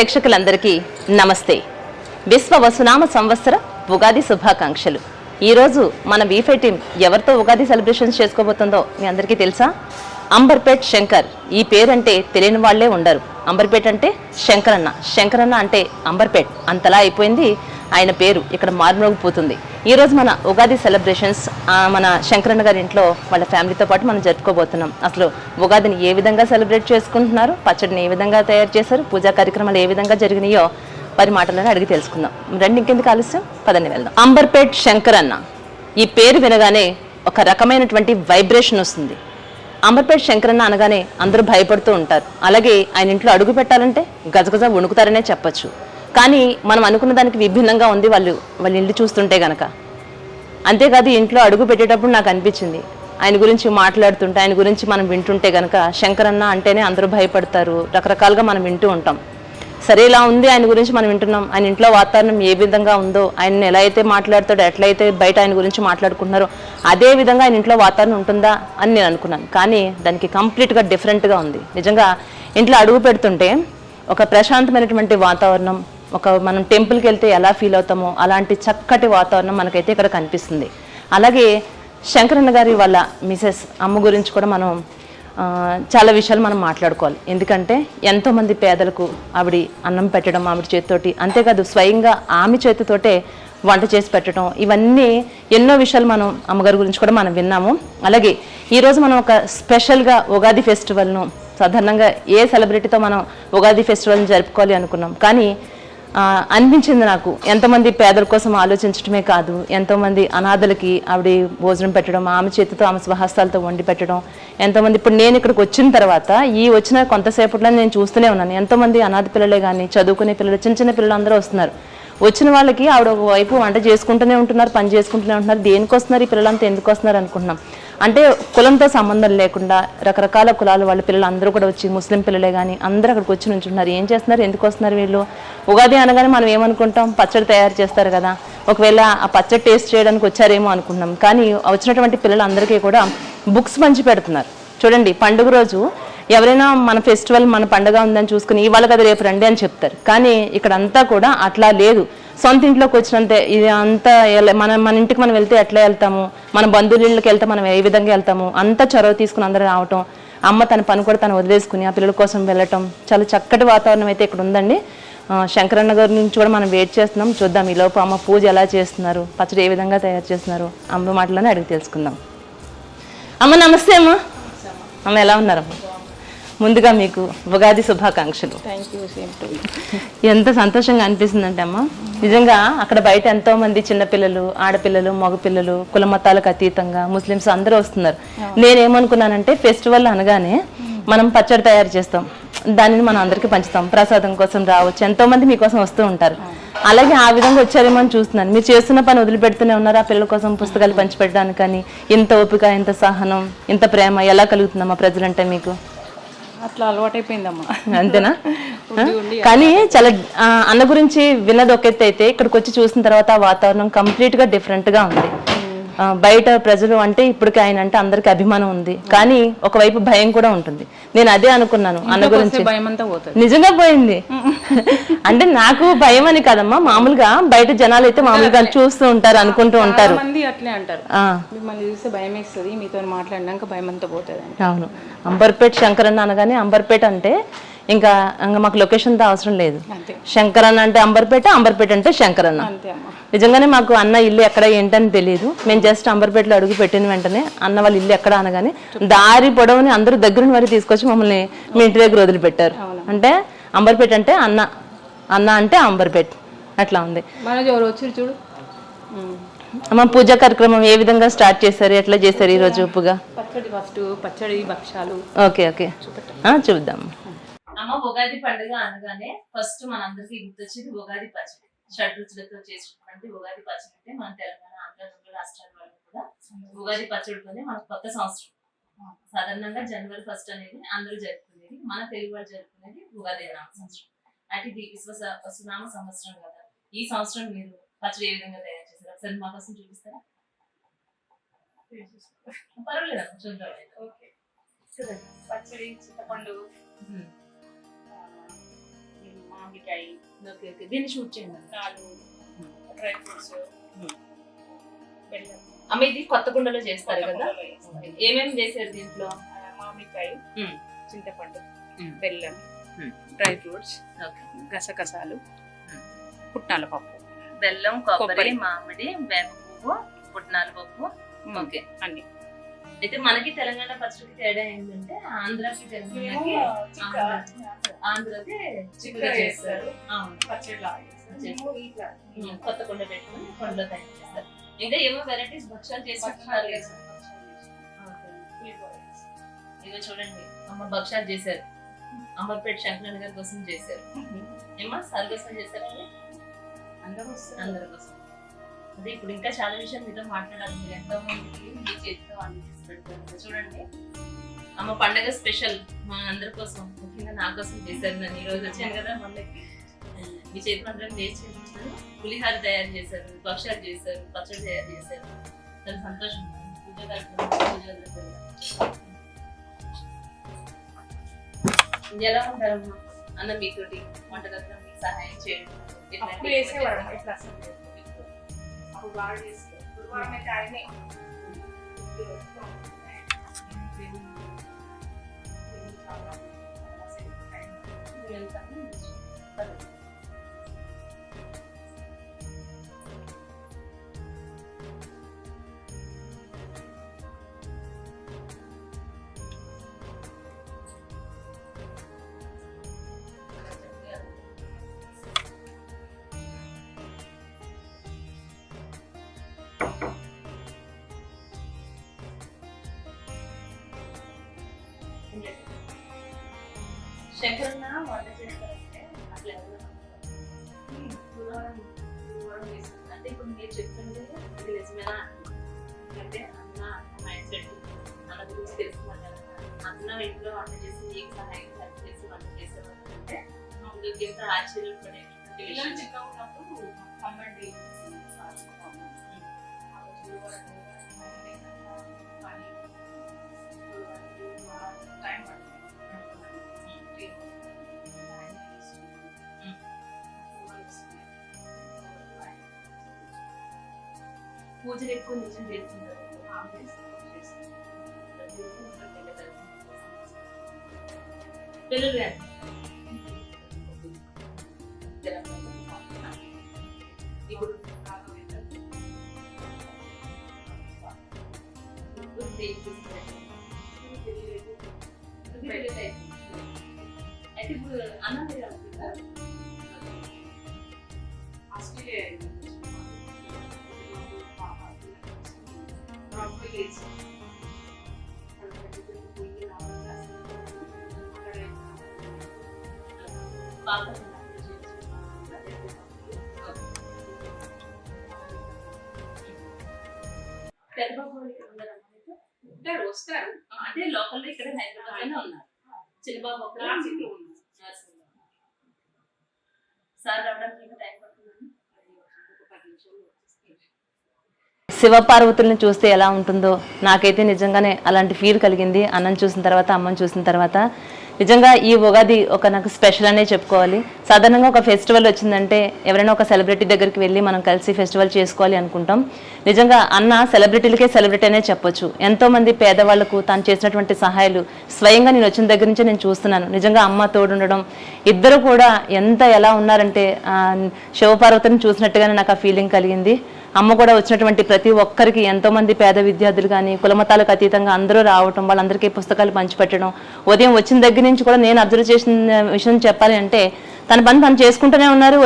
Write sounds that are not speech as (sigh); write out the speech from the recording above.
ప్రేక్షకులందరికీ నమస్తే. విశ్వ వసునామ సంవత్సర ఉగాది శుభాకాంక్షలు. ఈరోజు మన వీఫై టీం ఎవరితో ఉగాది సెలబ్రేషన్స్ చేసుకోబోతుందో మీ అందరికీ తెలుసా? అంబర్పేట్ శంకర్. ఈ పేరంటే తెలియని వాళ్ళే ఉండరు. అంబర్పేట్ అంటే శంకరన్న. శంకరన్న అంటే అంబర్పేట్. అంతలా అయిపోయింది. ఆయన పేరు ఇక్కడ మారుమోగిపోతుంది ఈరోజు మన ఉగాది సెలబ్రేషన్స్ మన శంకరన్న గారి ఇంట్లో వాళ్ళ ఫ్యామిలీతో పాటు మనం జరుపుకోబోతున్నాం. అసలు ఉగాదిని ఏ విధంగా సెలబ్రేట్ చేసుకుంటున్నారు? పచ్చడిని ఏ విధంగా తయారు చేశారు? పూజా కార్యక్రమాలు ఏ విధంగా జరిగినాయో వారి మాటలను అడిగి తెలుసుకుందాం. రెండు ఇంకెందుకు ఆలస్యం? పదండి వెళ్దాం. అంబర్పేట్ శంకరన్న. ఈ పేరు వినగానే ఒక రకమైనటువంటి వైబ్రేషన్ వస్తుంది. అంబర్పేట్ శంకరన్న అనగానే అందరూ భయపడుతూ ఉంటారు. అలాగే ఆయన ఇంట్లో అడుగు పెట్టాలంటే గజగజ వణుకుతారనే చెప్పొచ్చు. కానీ మనం అనుకున్న దానికి విభిన్నంగా ఉంది వాళ్ళు వాళ్ళ ఇల్లు చూస్తుంటే గనక. అంతేకాదు ఇంట్లో అడుగు పెట్టేటప్పుడు నాకు అనిపించింది. ఆయన గురించి మాట్లాడుతుంటే ఆయన గురించి మనం వింటుంటే గనక శంకరన్న అంటేనే అందరూ భయపడతారు రకరకాలుగా మనం వింటూ ఉంటాం. సరే ఇలా ఉంది ఆయన గురించి మనం వింటున్నాం. ఆయన ఇంట్లో వాతావరణం ఏ విధంగా ఉందో ఆయన ఎలా అయితే మాట్లాడతాడో ఎట్లయితే బయట ఆయన గురించి మాట్లాడుకుంటున్నారో అదే విధంగా ఆయన ఇంట్లో వాతావరణం ఉంటుందా అని నేను అనుకున్నాను. కానీ దానికి కంప్లీట్గా డిఫరెంట్గా ఉంది. నిజంగా ఇంట్లో అడుగు పెడుతుంటే ఒక ప్రశాంతమైనటువంటి వాతావరణం ఒక మనం టెంపుల్కి వెళ్తే ఎలా ఫీల్ అవుతామో అలాంటి చక్కటి వాతావరణం మనకైతే ఇక్కడ కనిపిస్తుంది. అలాగే శంకరన్న గారి వాళ్ళ మిసెస్ అమ్మ గురించి కూడా మనం చాలా విషయాలు మనం మాట్లాడుకోవాలి. ఎందుకంటే ఎంతోమంది పేదలకు ఆవిడ అన్నం పెట్టడం ఆవిడ చేతితోటి అంతేకాదు స్వయంగా ఆమె చేతితోటే వంట చేసి పెట్టడం ఇవన్నీ ఎన్నో విషయాలు మనం అమ్మగారి గురించి కూడా మనం విన్నాము. అలాగే ఈరోజు మనం ఒక స్పెషల్గా ఉగాది ఫెస్టివల్ను సాధారణంగా ఏ సెలబ్రిటీతో మనం ఉగాది ఫెస్టివల్ని జరుపుకోవాలి అనుకున్నాం. కానీ అనిపించింది నాకు. ఎంతమంది పేదల కోసం ఆలోచించడమే కాదు ఎంతోమంది అనాథలకి ఆవిడ భోజనం పెట్టడం ఆమె చేతితో ఆమె స్వహస్తాలతో వండి పెట్టడం ఎంతోమంది ఇప్పుడు నేను ఇక్కడికి వచ్చిన తర్వాత ఈ వచ్చిన కొంతసేపట్లో నేను చూస్తూనే ఉన్నాను. ఎంతోమంది అనాథ పిల్లలే కానీ చదువుకునే పిల్లలు చిన్న చిన్న పిల్లలు అందరూ వస్తున్నారు. వచ్చిన వాళ్ళకి ఆవిడ ఒక వైపు వంట చేసుకుంటూనే ఉంటున్నారు పని చేసుకుంటూనే ఉంటున్నారు. దేనికి వస్తున్నారు ఈ పిల్లలంతా ఎందుకు వస్తున్నారు అనుకుంటున్నాం. అంటే కులంతో సంబంధం లేకుండా రకరకాల కులాల వాళ్ళ పిల్లలు అందరూ కూడా వచ్చి ముస్లిం పిల్లలే కానీ అందరూ అక్కడికి వచ్చి నుంచుంటున్నారు. ఏం చేస్తున్నారు? ఎందుకు వస్తున్నారు వీళ్ళు? ఉగాది అనగానే మనం ఏమనుకుంటాం? పచ్చడి తయారు చేస్తారు కదా. ఒకవేళ ఆ పచ్చడి టేస్ట్ చేయడానికి వచ్చారేమో అనుకున్నాం కానీ వచ్చినటువంటి పిల్లలందరికీ కూడా బుక్స్ పంచి పెడుతున్నారు. చూడండి పండుగ రోజు ఎవరైనా మన ఫెస్టివల్ మన పండుగ ఉందని చూసుకుని ఇవాళ కదా రేపు రండి అని చెప్తారు. కానీ ఇక్కడ అంతా కూడా అట్లా లేదు. సొంత ఇంట్లోకి వచ్చినంతే ఇది అంతా ఎలా- మన మన ఇంటికి మనం వెళ్తే ఎట్లా వెళ్తాము? మన బంధువుల ఇళ్ళకి వెళ్తే మనం ఏ విధంగా వెళ్తాము? అంతా చొరవ తీసుకుని అందరూ రావటం అమ్మ తన పని కూడా తను వదిలేసుకుని ఆ పిల్లల కోసం వెళ్ళటం చాలా చక్కటి వాతావరణం అయితే ఇక్కడ ఉందండి. శంకరన్న గారి నుంచి కూడా మనం వెయిట్ చేస్తున్నాం. చూద్దాం ఈ లోపు అమ్మ పూజ ఎలా చేస్తున్నారు? పచ్చడి ఏ విధంగా తయారు చేస్తున్నారు? అమ్మ మాటలోనే అడిగి తెలుసుకుందాం. అమ్మ నమస్తే అమ్మ. అమ్మ ఎలా ఉన్నారమ్మా? ముందుగా మీకు ఉగాది శుభాకాంక్షలు. ఎంత సంతోషంగా అనిపిస్తుందంటే అమ్మ నిజంగా అక్కడ బయట ఎంతో మంది చిన్నపిల్లలు ఆడపిల్లలు మగపిల్లలు కుల మతాలకు అతీతంగా ముస్లిమ్స్ అందరూ వస్తున్నారు. నేనేమనుకున్నానంటే ఫెస్టివల్ అనగానే మనం పచ్చడి తయారు చేస్తాం. దానిని మనం అందరికీ పంచుతాం. ప్రసాదం కోసం రావచ్చు. ఎంతో మంది మీకోసం వస్తూ ఉంటారు. అలాగే ఆ విధంగా వచ్చారేమో అని చూస్తున్నాను. మీరు చేస్తున్న పని వదిలిపెడుతూనే ఉన్నారు? ఆ పిల్లల కోసం పుస్తకాలు పంచిపెట్టడానికి కానీ ఇంత ఓపిక ఇంత సహనం ఇంత ప్రేమ ఎలా కలుగుతుందమ్మా ప్రజలంటే మీకు? అట్లా అలవాటైపోయిందమ్మా. అంతేనా? (laughs) కానీ చాలా అన్న గురించి విన్నది ఒక ఎత్తు అయితే ఇక్కడికి వచ్చి చూసిన తర్వాత వాతావరణం కంప్లీట్గా డిఫరెంట్గా ఉంది. బయట ప్రజలు అంటే ఇప్పటికి ఆయన అంటే అందరికి అభిమానం ఉంది. కానీ ఒకవైపు భయం కూడా ఉంటుంది. నేను అదే అనుకున్నాను అన్న గురించి. నిజంగా పోయింది. అంటే నాకు భయం అని కాదమ్మా. మామూలుగా బయట జనాలు అయితే మామూలుగా చూస్తూ ఉంటారు అనుకుంటూ ఉంటారు. అట్లే అంటారు. మిమ్మల్ని చూస్తే భయం వేస్తుంది మీతో మాట్లాడినాక భయం అంతా పోతుంది అవును. అంబర్పేట్ శంకరన్న అనగానే అంబర్పేట్ అంటే ఇంకా ఇంకా మాకు లొకేషన్తో అవసరం లేదు. శంకరన్న అంటే అంబర్పేట అంబర్పేట అంటే శంకరన్న. నిజంగానే మాకు అన్న ఇల్లు ఎక్కడ ఏంటని తెలియదు మేము జస్ట్ అంబర్పేటలో అడుగు పెట్టిన వెంటనే అన్న వాళ్ళ ఇల్లు ఎక్కడ అనగానే దారి పొడవుని అందరూ దగ్గర వరకు తీసుకొచ్చి మమ్మల్ని మీ ఇంటి దగ్గర వదిలిపెట్టారు. అంటే అంబర్పేట అంటే అన్న. అన్న అంటే అంబర్పేట్. అట్లా ఉంది. చూడు. అమ్మ పూజా కార్యక్రమం ఏ విధంగా స్టార్ట్ చేశారు? ఎట్లా చేశారు ఈ రోజు ఉప్పుగా? పచ్చడి ఫస్ట్ పచ్చడి భక్షాలు ఓకే ఓకే. చూద్దాం. అమ్మ ఉగాది పండుగ అనగానే ఫస్ట్ మనందరికీ గుర్తొచ్చేది ఉగాది పచ్చడి. షడ్రుచులతో చేసినటువంటి ఉగాది పచ్చడి అంటే మన తెలంగాణ ఆంధ్ర రాష్ట్రాల వాళ్ళు కూడా ఉగాది పచ్చడితోనే మన కొత్త సంవత్సరం. సాధారణంగా జనవరి ఫస్ట్ అనేది అందరూ జరుపుకునేది మన తెలుగు వాళ్ళు జరుపుకునేది ఉగాది నామ సంవత్సరం. అంటే ఇది విశ్వ వసునామ సంవత్సరం కదా. ఈ సంవత్సరం మీరు పచ్చడి ఏ విధంగా తయారు చేశారు ఒకసారి మా కోసం చూపిస్తారా? పర్వాలేదు చూద్దాం. పచ్చడి చింతపండు. మామిడికాయ. Okay okay. దీన్ని షూట్ చేయండి. నాలు డ్రై ఫ్రూట్స్. బెల్లం. అమ్మ ఇది కొత్త కుండలో చేస్తారు కదా. ఏమేమి చేశారు దీంట్లో? మామిడికాయ మ్మ్. చింతపండు మ్మ్. బెల్లం. డ్రై ఫ్రూట్స్ గసగసాలు. పుట్నాల పప్పు. బెల్లం కొబ్బరి. మామిడి వేప పువ్వు పుట్నాల పప్పు. ఓకే అన్ని. అయితే మనకి తెలంగాణ పచ్చడికి తేడా ఏంటంటే ఆంధ్రాకి తెలంగాణకి ఆంధ్రకి చిక్కుగా చేస్తారు. కొత్త కుండ పెట్టుకుని కొండలో తయారు చేస్తారు. ఇంకా ఏమో వెరైటీస్ భక్ష్యాలు చేసుకుంటున్నారు ఇదిగో చూడండి అమ్మ భక్ష్యాలు చేశారు. అమర్పేట శంకరన్ గారి కోసం చేశారు. ఏమో సార్ కోసం చేశారండి అందరి కోసం అదే ఇప్పుడు ఇంకా చాలా విషయాలు మీతో మాట్లాడాలి. మీరు ఎంతో మీ చేతితో అన్ని పెడతారు చూడండి. అమ్మ పండగ స్పెషల్ మా అందరి కోసం ముఖ్యంగా నా కోసం చేశారు నన్ను. ఈరోజు రోజు వచ్చాను కదా మళ్ళీ. మీ చేతి పండుగ వేసి పులిహార తయారు చేశారు భక్ష్యాలు చేశారు పచ్చడి తయారు చేశారు. చాలా సంతోషం. పూజ కార్యక్రమం, ఎలా ఉంటారమ్మా? అన్న మీతోటి వంటగదిలో మీకు సహాయం చేయడం. ఇట్లాంటి అప్పుడు వేసేవారు ఇట్లా అసలు లేదు. శంకరన్న వంట చేస్తారంటే అట్లా ఎవరు గురువారం గురువారం చేస్తారు అంటే ఇప్పుడు మీరు చెప్తుంటే ఇది నిజమేనా? అంటే అన్న మైండ్ సెట్ అన్న గురించి అన్న ఇంట్లో వంట చేసి సహాయం హెల్ప్ చేసి వంట చేసేవాళ్ళు అంటే ఎంత ఆశ్చర్యపడేటువంటి చిన్నగా ఉన్నప్పుడు కమ్మండి టైం పూజలు ఎక్కువ నిజం చేస్తుంటారు పిల్లలు రండి. ఇప్పుడు ఇప్పుడు దేనికి తీసుకెళ్ళాలి? ఇప్పుడు పెళ్ళి అయిపోయింది. అయితే ఇప్పుడు అన్నం మీరు అడుగుతుందా? ఆస్ట్రేలియా పాప పెద్ద బాబు వాళ్ళు ఇక్కడ ఉన్నారా మీకు? ఉంటారు వస్తారు అంటే లోకల్లో ఇక్కడ హైదరాబాద్లోనే ఉన్నారు చిన్నబాబు ఒక Nursing లో ఉన్నారు. సార్ రావడానికి ఇంకా టైం పడుతుందండి ఒక పది నిమిషాలు వచ్చేస్తారు. శివపార్వతుల్ని చూస్తే ఎలా ఉంటుందో నాకైతే నిజంగానే అలాంటి ఫీల్ కలిగింది. అన్నం చూసిన తర్వాత అమ్మని చూసిన తర్వాత. నిజంగా ఈ ఉగాది ఒక నాకు స్పెషల్ అనే చెప్పుకోవాలి. సాధారణంగా ఒక ఫెస్టివల్ వచ్చిందంటే ఎవరైనా ఒక సెలబ్రిటీ దగ్గరికి వెళ్ళి మనం కలిసి ఫెస్టివల్ చేసుకోవాలి అనుకుంటాం. నిజంగా అన్న సెలబ్రిటీలకే సెలబ్రిటీ అనే చెప్పొచ్చు. ఎంతోమంది పేదవాళ్ళకు తాను చేసినటువంటి సహాయాలు స్వయంగా నేను వచ్చిన దగ్గర నుంచే నేను చూస్తున్నాను. నిజంగా అమ్మ తోడుండడం ఇద్దరు కూడా ఎంత ఎలా ఉన్నారంటే శివపార్వతిని చూసినట్టుగానే నాకు ఆ ఫీలింగ్ కలిగింది. అమ్మ కూడా వచ్చినటువంటి ప్రతి ఒక్కరికి ఎంతో మంది పేద విద్యార్థులు కానీ కులమతాలకు అతీతంగా అందరూ రావటం వాళ్ళందరికీ పుస్తకాలు పంచిపెట్టడం. ఉదయం వచ్చిన దగ్గర నుంచి కూడా నేను అబ్జర్వ్ చేసిన విషయం చెప్పాలి అంటే తన పని తను చేసుకుంటూనే ఉన్నారు